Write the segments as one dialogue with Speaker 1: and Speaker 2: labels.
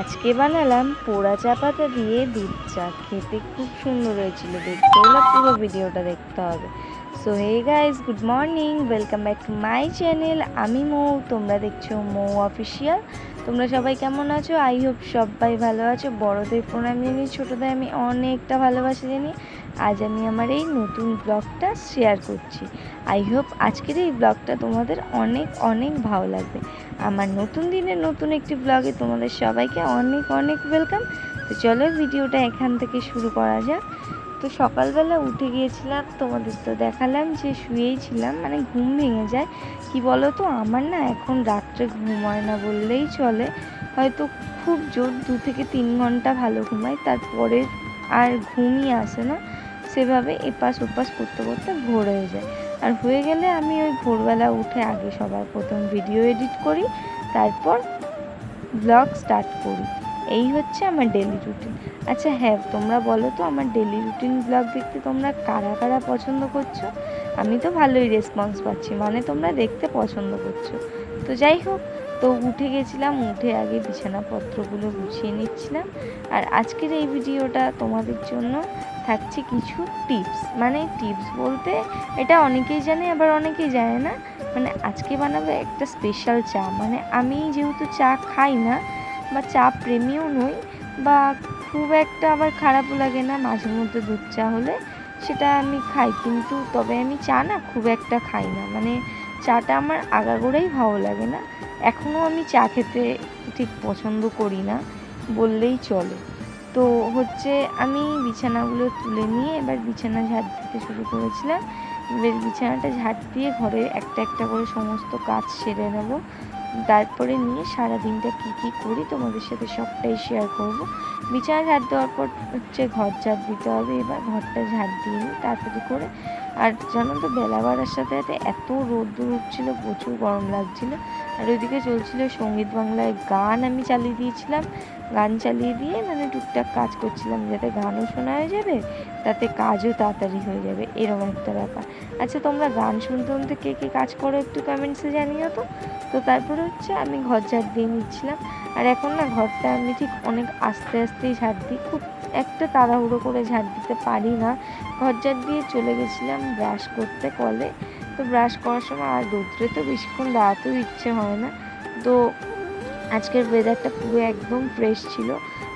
Speaker 1: আজকে বানালাম পোড়া চা পাতা দিয়ে দুধ চা। খেতে খুব সুন্দর হয়েছিল দেখতে। হলে পুরো ভিডিওটা দেখতে হবে। So hey guys good morning welcome back to my channel আমি মৌ। তোমরা দেখছ মৌ অফিসিয়াল তোমরা সবাই কেমন আছো? আই হোপ সবাই ভালো আছো। বড়দের প্রণাম জানি ছোটোদের আমি অনেকটা ভালোবাসা জানি আজ আমি আমার এই নতুন ব্লগটা শেয়ার করছি। আই হোপ আজকের এই ব্লগটা তোমাদের অনেক অনেক ভালো লাগবে। আমার নতুন দিনের নতুন একটি ব্লগে তোমাদের সবাইকে অনেক অনেক ওয়েলকাম তো চলো ভিডিওটা এখান থেকে শুরু করা যাক। তো সকালবেলা উঠে গিয়েছিলাম, তোমাদের তো দেখালাম যে শুয়েই ছিলাম মানে ঘুম ভেঙে যায়। কি বলো তো আমার না এখন রাত্রে ঘুম হয় না বললেই চলে। হয়তো খুব জোর দু থেকে তিন ঘণ্টা ভালো ঘুমাই, তারপরে আর ঘুমই আসে না। সেভাবে এপাশ ওপাশ করতে করতে ভোর হয়ে যায়। আর হয়ে গেলে আমি ওই ভোরবেলা উঠে আগে সবার প্রথম ভিডিও এডিট করি, তারপর ব্লগ স্টার্ট করি। এই হচ্ছে আমার ডেলি রুটিন আচ্ছা হ্যাঁ তোমরা বলো তো আমার ডেলি রুটিন ব্লগ দেখতে তোমরা কারা কারা পছন্দ করছ? আমি তো ভালোই রেসপন্স পাচ্ছি মানে তোমরা দেখতে পছন্দ করছ। তো যাই হোক তো উঠে গেছিলাম, উঠে আগে বিছানাপত্রগুলো গুছিয়ে নিচ্ছিলাম। আর আজকের এই ভিডিওটা তোমাদের জন্য থাকছে কিছু টিপস। মানে টিপস বলতে এটা অনেকেই জানে, আবার অনেকেই জানে না। মানে আজকে বানাবো একটা স্পেশাল চা। মানে আমি যেহেতু চা খাই না, বা চা প্রেমীও নই, বা খুব একটা আবার খারাপও লাগে না, মাঝে মধ্যে দুধ চা হলে সেটা আমি খাই। কিন্তু তবে আমি চা না খুব একটা খাই না। মানে চাটা আমার আগাগোড়াই ভালো লাগে না। এখনও আমি চা খেতে ঠিক পছন্দ করি না, বললেই চলে। তো হচ্ছে আমি বিছানাগুলো তুলে নিয়ে এবার বিছানা ঝাড় দিতে শুরু করেছিলাম। এবার বিছানাটা ঝাড় দিয়ে ঘরে একটা একটা করে সমস্ত কাজ সেরে নেব। তারপরে নিয়ে সারা দিনটা কী কী করি তোমাদের সাথে সবটাই শেয়ার করব। বিছানা ঝাড় দেওয়ার পর হচ্ছে ঘর ঝাড় দিতে হবে এবার, ঘরটা ঝাড় দিয়ে নিই তাড়াতাড়ি করে। আর জানো তো বেলা বাড়ার সাথে সাথে এত রোদ্দুর উঠছিল, প্রচুর গরম লাগছিল। আর ওইদিকে চলছিল সংগীত বাংলায় গান আমি চালিয়ে দিয়েছিলাম। গান চালিয়ে দিয়ে মানে টুকটাক কাজ করছিলাম, যাতে গানও শোনা হয়ে যাবে, তাতে কাজও তাড়াতাড়ি হয়ে যাবে, এরকম একটা ব্যাপার। আচ্ছা তোমরা গান শুনতে শুনতে কে কে কাজ করো একটু কমেন্টসে জানিও তো। তো তারপরে হচ্ছে আমি ঘর ঝাড় দিয়ে নিচ্ছিলাম। আর এখন না ঘরটা আমি ঠিক অনেক আস্তে আস্তেই ঝাড় দিই। খুব একটা তাড়াহুড়ো করে ঝাড় দিতে পারি না। ঘর ঝাড় দিয়ে চলে গেছিলাম ব্রাশ করতে, কলে। তো ব্রাশ করার সময় আর রোদ্রে তো বেশিক্ষণ দাঁড়াতেও ইচ্ছে হয় না। তো আজকের ওয়েদারটা পুরো একদম ফ্রেশ ছিল।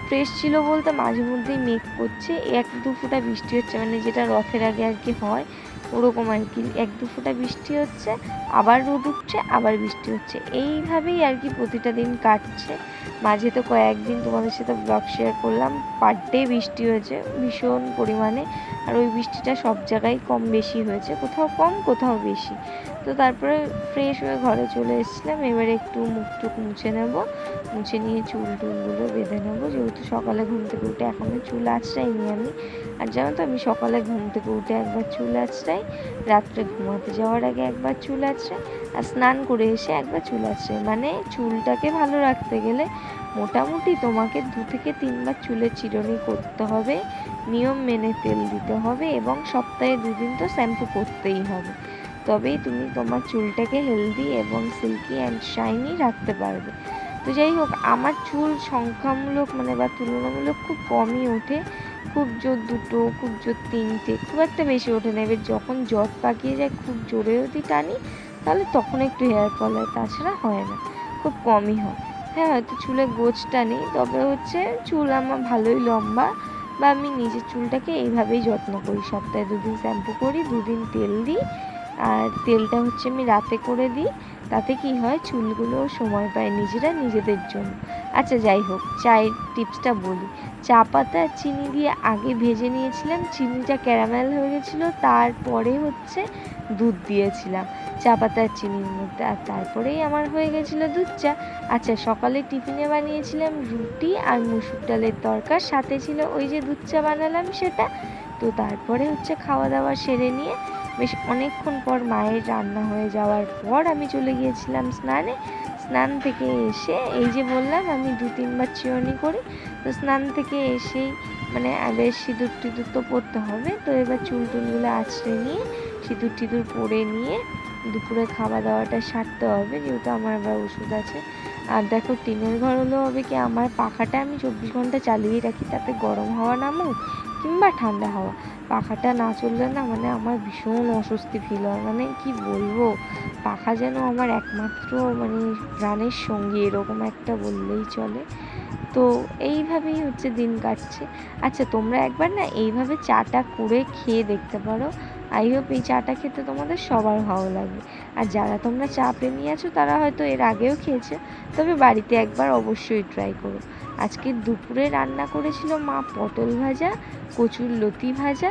Speaker 1: ফ্রেশ ছিল বলতে মাঝে মধ্যেই মেঘ করছে। এক দু ফোঁটা বৃষ্টি হচ্ছে মানে যেটা রথের আগে আর কি হয়, ওরকম আর কি। এক দু ফোঁটা বৃষ্টি হচ্ছে, আবার রোদ উঠছে, আবার বৃষ্টি হচ্ছে। এইভাবেই আর কি প্রতিটা দিন কাটছে। মাঝে তো কয়েকদিন তোমাদের সাথে ব্লগ শেয়ার করলাম। পার ডে বৃষ্টি হয়েছে ভীষণ পরিমাণে। আর ওই বৃষ্টিটা সব জায়গায় কম বেশি হয়েছে, কোথাও কম, কোথাও বেশি। তো তারপরে ফ্রেশ হয়ে ঘরে চলে এসেছিলাম, এবারে একটু মুখ টুক মুছে নেব, মুছে নিয়ে চুল টুলগুলো বেঁধে নেব, যেহেতু সকালে ঘুম থেকে উঠে এখনও চুল আঁচড়াইনি আমি। আর জানো তো, আমি সকালে ঘুম থেকে উঠে একবার চুল আঁচড়াই, রাত্রে ঘুমাতে যাওয়ার আগে একবার চুল আঁচড়াই, আর স্নান করে এসে একবার চুল আঁচড়াই। মানে চুলটাকে ভালো রাখতে গেলে মোটামুটি তোমাকে দু থেকে তিনবার চুলের চিরুনি করতে হবে, নিয়ম মেনে তেল দিতে হবে এবং সপ্তাহে দুদিন তো শ্যাম্পু করতেই হবে। তবেই তুমি তোমার চুলটাকে হেলদি এবং সিল্কি অ্যান্ড শাইনি রাখতে পারবে। তো যাই হোক, আমার চুল সংখ্যামূলক মানে বা তুলনামূলক খুব কমই ওঠে। খুব জোর দুটো, খুব জোর তিনটে, খুব একটা বেশি ওঠে না। এবার যখন জট পাকিয়ে যায়, খুব জোরে যদি টানি, তাহলে তখন একটু হেয়ার ফল হয়, তাছাড়া হয় না। খুব কমই হয়। হ্যাঁ হয়তো চুলে গোছটা নেই, তবে হচ্ছে চুল আমার ভালোই লম্বা বা আমি নিজের চুলটাকে এইভাবেই যত্ন করি। সপ্তাহে দুদিন শ্যাম্পু করি, দুদিন তেল দিই, আর তেলটা হচ্ছে আমি রাতে করে দিই। তাতে কি হয়? চুলগুলো সময় পায় নিজেরা নিজেদের জন্য। আচ্ছা যাই হোক, চায়ের টিপসটা বলি। চা পাতা চিনি দিয়ে আগে ভেজে নিয়েছিলাম। চিনিটা ক্যারামেল হয়ে গেছিল। তারপরে হচ্ছে দুধ দিয়েছিলাম। চা পাতা চিনির মধ্যে আর তারপরেই আমার হয়ে গেছিল দুধ চা। আচ্ছা সকালে টিফিনে বানিয়েছিলাম রুটি আর মুসুর ডালের তরকার। সাথে ছিল ওই যে দুধ চা বানালাম সেটা। তো তারপরে হচ্ছে খাওয়া দাওয়া সেরে নিয়ে বেশ অনেকক্ষণ পর মায়ের রান্না হয়ে যাওয়ার পর আমি চলে গিয়েছিলাম স্নানে। স্নান থেকে এসে এই যে বললাম, আমি দু তিনবার চিরনি করি। তো স্নান থেকে এসেই মানে বেশ সিঁদুর টিঁদুর তো পরতে হবে। তো এবার চুল টুলগুলো আছড়ে নিয়ে সিঁদুর টিঁদুর পরে নিয়ে দুপুরে খাওয়া দাওয়াটা সারতে হবে। যেহেতু আমার আবার ওষুধ আছে। আর দেখো, টিনের ঘর হলেও হবে কি, আমার পাখাটা আমি চব্বিশ ঘণ্টা চালিয়ে রাখি। তাতে গরম হাওয়া নামুক কিংবা ঠান্ডা হাওয়া। পাখাটা না চললে না মানে আমার ভীষণ অস্বস্তি ফিল হয়। মানে কি বলব? পাখা যেন আমার একমাত্র মানে প্রাণের সঙ্গী, এরকম একটা বললেই চলে। তো এইভাবেই হচ্ছে দিন কাটছে। আচ্ছা তোমরা একবার না এইভাবে চাটা করে খেয়ে দেখতে পারো। আই হোপ এই চাটা খেতে তোমাদের সবার ভালো লাগবে আর যারা তোমরা চা প্রেমী আছো, তারা হয়তো এর আগেও খেয়েছে। তবে বাড়িতে একবার অবশ্যই ট্রাই করো। আজকে দুপুরে রান্না করেছিল মা পটল ভাজা কচুর লতি ভাজা